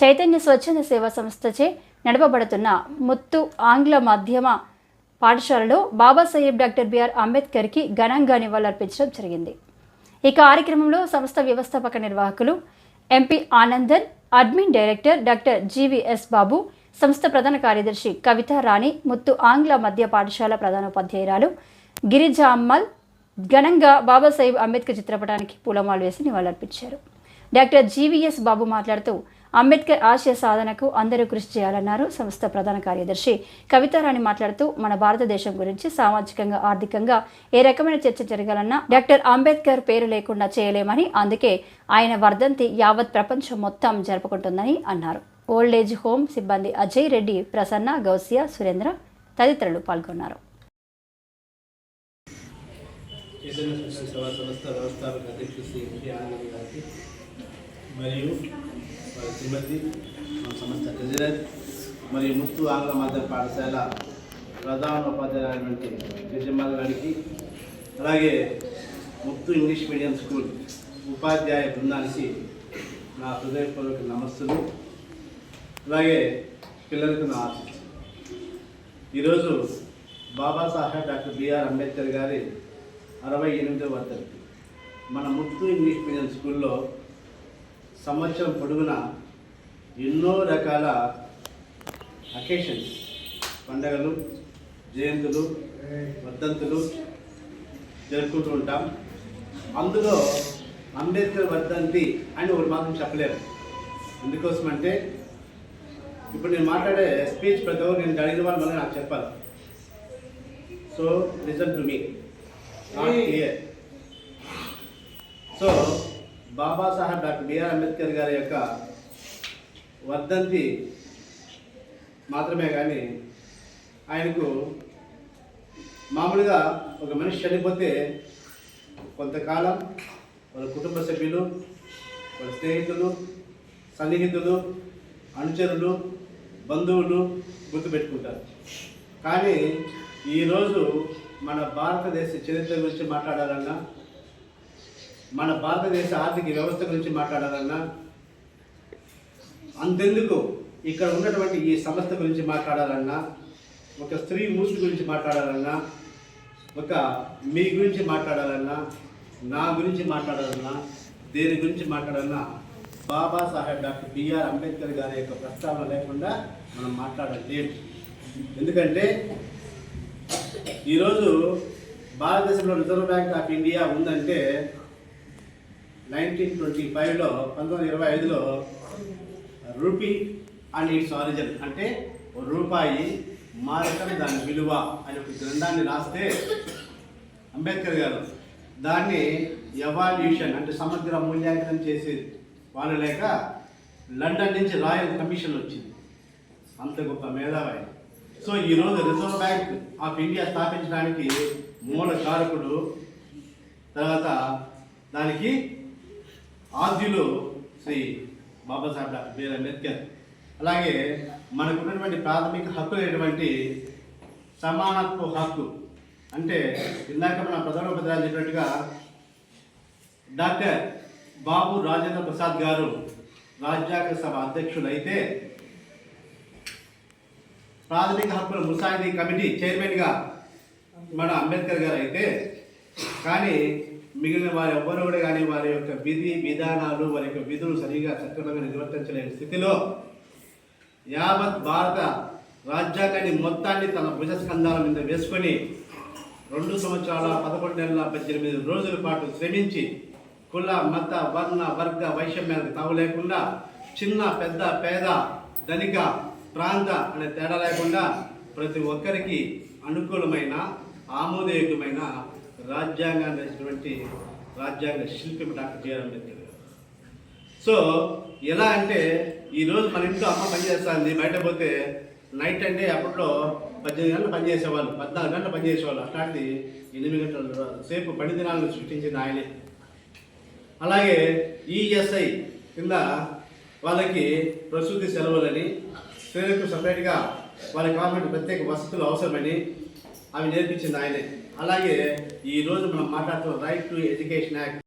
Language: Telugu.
చైతన్య స్వచ్ఛంద సేవా సంస్థచే నడపబడుతున్న ముత్తు ఆంగ్ల మాధ్యమ పాఠశాలలో బాబాసాహెబ్ డాక్టర్ బిఆర్ అంబేద్కర్కి ఘనంగా నివాళులర్పించడం జరిగింది. ఈ కార్యక్రమంలో సంస్థ వ్యవస్థాపక నిర్వాహకులు MP Anandan admin director doctor GVS Babu సంస్థ ప్రధాన కార్యదర్శి కవిత రాణి ముత్తు ఆంగ్ల మధ్య పాఠశాల ప్రధానోపాధ్యాయురాలు గిరిజా అమ్మల్ ఘనంగా బాబాసాహెబ్ అంబేద్కర్ చిత్రపటానికి పూలమాలు వేసి నివాళులర్పించారు. డాక్టర్ జీవీఎస్ బాబు మాట్లాడుతూ అంబేద్కర్ ఆశయ సాధనకు అందరూ కృషి చేయాలన్నారు. సంస్థ ప్రధాన కార్యదర్శి కవితారాణి మాట్లాడుతూ మన భారతదేశం గురించి సామాజికంగా ఆర్థికంగా ఏ రకమైన చర్చ జరగాలన్నా డాక్టర్ అంబేద్కర్ పేరు లేకుండా చేయలేమని అందుకే ఆయన వర్ధంతి యావత్ ప్రపంచం మొత్తం జరుపుకుంటుందని అన్నారు. ఓల్డ్ ఏజ్ హోమ్ సిబ్బంది అజయ్ రెడ్డి ప్రసన్న గౌసియా సురేంద్ర తదితరులు పాల్గొన్నారు. చైతన్య సంస్థ అధ్యక్షుడు శ్రీ ఆనంద్ గారికి మరియు వారి శ్రీమతి మన సంస్థ ట్రెజరర్ మరియు ముత్తు ఆంగ్ల మాధ్యమ పాఠశాల ప్రధాన ఉపాధ్యాయులైనటువంటి గిరిజమ్మాల గారికి అలాగే ముత్తు ఇంగ్లీష్ మీడియం స్కూల్ ఉపాధ్యాయ బృందానికి నా హృదయపూర్వక నమస్సులు. అలాగే పిల్లలకు నా ఆశీస్సులు. ఈరోజు బాబాసాహెబ్ డాక్టర్ బిఆర్ అంబేద్కర్ గారి అరవై ఎనిమిదవ వర్ధంతి మన ముత్తు ఇంగ్లీష్ మీడియం స్కూల్లో సంవత్సరం పొడుగున ఎన్నో రకాల అకేషన్స్ పండగలు జయంతులు వర్ధంతులు జరుపుకుంటూ ఉంటాం. అందులో అంబేద్కర్ వర్ధంతి అని ఒకటి మాత్రం చెప్పలేము ఎందుకోసం అంటే ఇప్పుడు నేను మాట్లాడే స్పీచ్ ప్రతి ఒక్కరు నేను అడిగిన వాళ్ళు మళ్ళీ నాకు చెప్పాలి. So listen to me not so Babasaheb doctor BR Ambedkar గారి యొక్క వర్ధంతి మాత్రమే కానీ ఆయనకు మామూలుగా ఒక మనిషి చనిపోతే కొంతకాలం వాళ్ళ కుటుంబ సభ్యులు వాళ్ళ స్నేహితులు సన్నిహితులు అనుచరులు బంధువులు గుర్తుపెట్టుకుంటారు. కానీ ఈరోజు మన భారతదేశ చరిత్ర గురించి మాట్లాడాలన్నా మన భారతదేశ ఆర్థిక వ్యవస్థ గురించి మాట్లాడాలన్నా అంతెందుకు ఇక్కడ ఉన్నటువంటి ఈ సంస్థ గురించి మాట్లాడాలన్నా ఒక స్త్రీ మూర్తి గురించి మాట్లాడాలన్నా ఒక మీ గురించి మాట్లాడాలన్నా నా గురించి మాట్లాడాలన్నా దేని గురించి మాట్లాడాలన్నా బాబాసాహెబ్ డాక్టర్ బిఆర్ అంబేద్కర్ గారి యొక్క ప్రస్తావన లేకుండా మనం మాట్లాడలేము ఎందుకంటే ఈరోజు భారతదేశంలో రిజర్వ్ బ్యాంక్ ఆఫ్ ఇండియా ఉందంటే నైన్టీన్ ట్వంటీ ఫైవ్లో పంతొమ్మిది వందల ఇరవై ఐదులో రూపీ అండ్ ఇట్స్ ఆరిజిన్ అంటే రూపాయి మారకం దాని విలువ అనే ఒక గ్రంథాన్ని రాస్తే అంబేద్కర్ గారు దాన్ని ఎవాల్యూషన్ అంటే సమగ్ర మూల్యాంకనం చేసి వాళ్ళు లేక లండన్ నుంచి రాయల్ కమిషన్ వచ్చింది. అంత గొప్ప మేధావి సో ఈరోజు రిజర్వ్ బ్యాంక్ ఆఫ్ ఇండియా స్థాపించడానికి మూల కారకుడు తర్వాత దానికి ఆద్యులు శ్రీ బాబాసాహెబ్ డాక్టర్ బిఆర్ అంబేద్కర్. అలాగే మనకు ఉన్నటువంటి ప్రాథమిక హక్కులు అయినటువంటి సమానత్వ హక్కు. అంటే ఇందాక మన ప్రధానోపాధ్యాయులు చెప్పినట్టుగా డాక్టర్ బాబు రాజేంద్ర ప్రసాద్ గారు రాజ్యాంగ సభ అధ్యక్షులైతే ప్రాథమిక హక్కుల ముసాయిదీ కమిటీ చైర్మన్గా మన అంబేద్కర్ గారు అయితే కానీ మిగిలిన వారి ఎవ్వరు కూడా కానీ వారి యొక్క విధి విధానాలు వారి యొక్క విధులు సరిగా సక్రమంగా నిర్వర్తించలేని స్థితిలో యావత్ భారత రాజ్యాంగాన్ని మొత్తాన్ని తన భుజ స్కంధాల మీద వేసుకొని రెండు సంవత్సరాల పదకొండు నెలల పద్దెనిమిది రోజుల పాటు శ్రమించి కుల మత వర్ణ వర్గ వైషమ్యాలకు తావు లేకుండా చిన్న పెద్ద పేద ధనిక ప్రాంత అనే తేడా లేకుండా ప్రతి ఒక్కరికి అనుకూలమైన ఆమోదయోగ్యమైన రాజ్యాంగాన్ని వేసినటువంటి రాజ్యాంగ శిల్పి డాక్టర్ బిఆర్ అంబేద్కర్ గారు. సో ఎలా అంటే ఈరోజు మన ఇంట్లో అమ్మ పనిచేస్తుంది బయట పోతే నైట్ అంటే అప్పట్లో పద్దెనిమిది గంటలు పనిచేసేవాళ్ళు పద్నాలుగు గంటలు పనిచేసేవాళ్ళు అట్లాంటిది ఎనిమిది గంటల సేపు పని దినాలను సృష్టించిన ఆయనే. అలాగే ఈఎస్ఐ కింద వాళ్ళకి ప్రసూతి సెలవులని స్త్రీలకు సపరేట్గా వాళ్ళకి కావాలంటే ప్రత్యేక వసతులు అవసరమని అవి నేర్పించింది ఆయనే. అలాగే ఈరోజు మనం మాట్లాడుతున్న రైట్ టు ఎడ్యుకేషన్ యాక్ట్